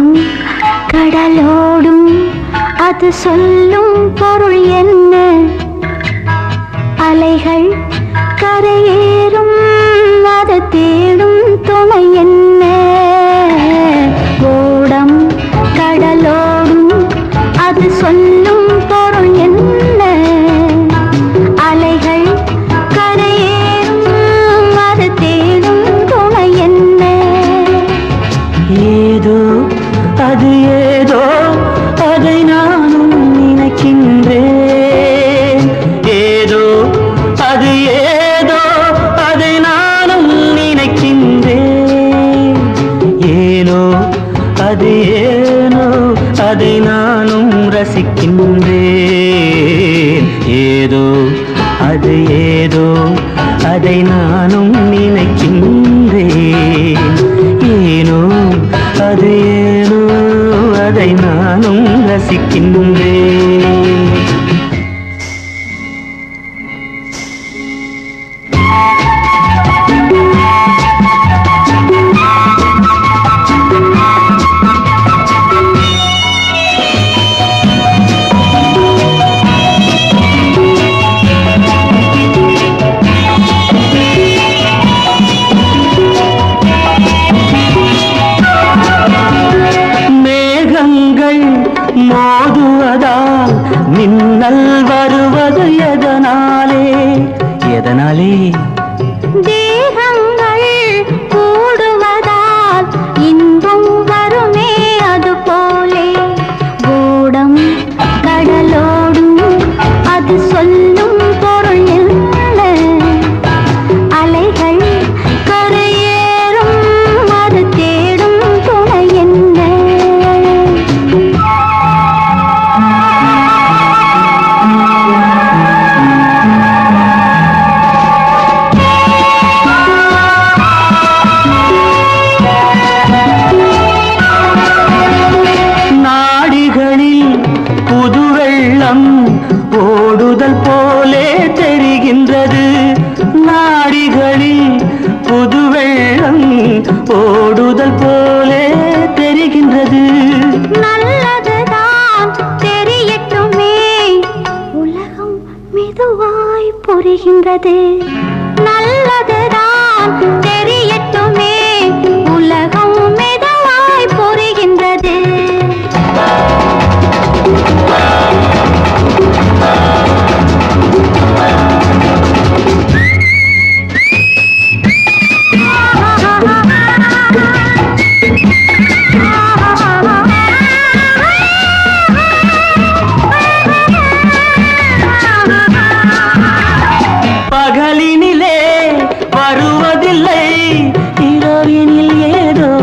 உள்ளம் கடலோடும் அது சொல்லும் பொருள் என்ன? அலைகள் கரையேறும் அது தேடும் துணை என்ன? ஓடம் கடலோடும் அது சொல்லும் அது ஏனோ அதை நானும் ரசிக்கின்றேன். ஏதோ அது ஏதோ அதை நானும் நினைக்கின்றேன். ஏனோ அது ஏனோ அதை நானும் ரசிக்கின்றேன். மோதுவதால் மின்னல் வருவது எதனாலே? எதனாலே? தெரிகின்றது நாடிகளில் புது வெள்ளம் ஓடுதல் போலே தெரிகின்றது. நல்லதுதான் தெரியட்டுமே. உலகம் மெதுவாய் புரிகின்றது ஏதோ